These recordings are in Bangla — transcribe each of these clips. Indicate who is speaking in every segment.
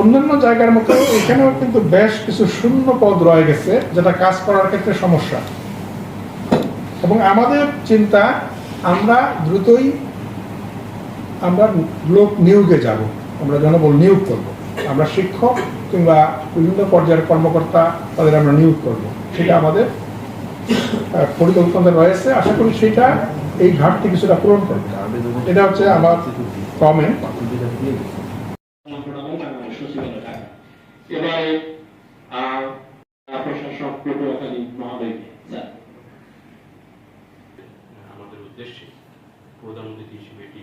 Speaker 1: অন্যান্য জায়গার মতো এখানেও কিন্তু বেশ কিছু শূন্য পদ রয়ে গেছে যেটা কাজ করার ক্ষেত্রে সমস্যা। এবং আমাদের চিন্তা আমরা দ্রুতই আমরা লোক নিয়োগে যাব। আমরা জনবল নিয়োগ করব। আমরা শিক্ষক কিংবা বিভিন্ন পর্যায়ের কর্মকর্তা তাদের আমরা নিয়োগ করব। সেটা আমাদের পরিকল্পনা রয়েছে। আশা করি সেটা এই ঘাটতি কিছুটা পূরণ করবে। এটা হচ্ছে আমার কমেন্ট
Speaker 2: এবারে প্রশাসক পটুয়াখালী স্যার।
Speaker 3: আমাদের উদ্দেশ্যে প্রধান অতিথি হিসেবে এটি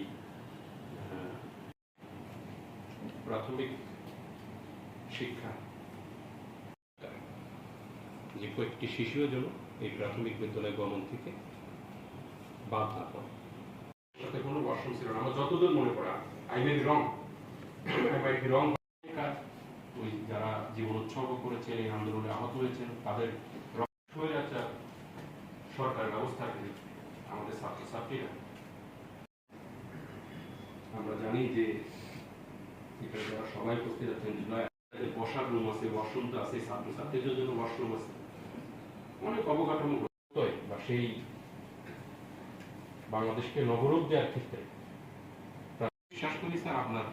Speaker 3: প্রাথমিক শিক্ষা। যে কয়েকটি শিশুও যেন এই প্রাথমিক বিদ্যালয় গমন থেকে বাদ না পড়ে। সাথে কোনো ওয়াশরুম ছিল না। আমার যতদূর মনে পড়া I may wrong I might be wrong ওই যারা জীবন উৎসর্গ করেছেন এই আন্দোলনে আহত হয়েছেন, তাদের স্বৈরাচার সরকার ব্যবস্থাকে আমাদের ছাত্রছাত্রীরা। আমরা জানি যে এখানে যারা সবাই উপস্থিত আছেন, জুলাই বসার রুম আছে, ওয়াশরুম আছে ছাত্রছাত্রীদের জন্য ওয়াশরুম আছে। অনেক অবকাঠামো বা সেই বাংলাদেশকে নগরূপ দেওয়ার ক্ষেত্রে বিশ্বাস করি স্যার আপনার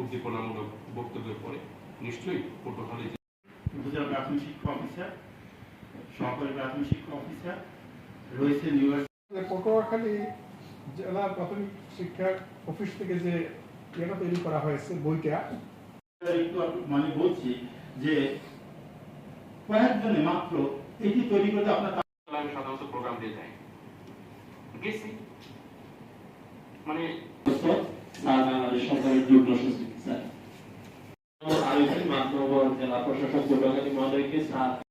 Speaker 3: উদ্দীপনামূলক বক্তব্যের পরে নিশ্চয়ই পটুয়াখালী
Speaker 4: উপজেলা প্রাথমিক শিক্ষা অফিসার সহকারী প্রাথমিক শিক্ষা অফিসার রয়েছে নিউইয়র্ক
Speaker 1: পটুয়াখালী জেলা প্রাথমিক শিক্ষা অফিস থেকে যে ইয়েটা তৈরি করা হয়েছে বইটা।
Speaker 4: একটু মানে বলছি যে কয়েকজনে মাত্র এটি তৈরি করতে আপনার
Speaker 3: আমি সাধারণত প্রোগ্রাম দিয়ে যাই। গেছি। মানে
Speaker 2: সরকারের যুগ্ম সচিব স্যার আয়োজন মাধ্যম জেলা প্রশাসক স্যার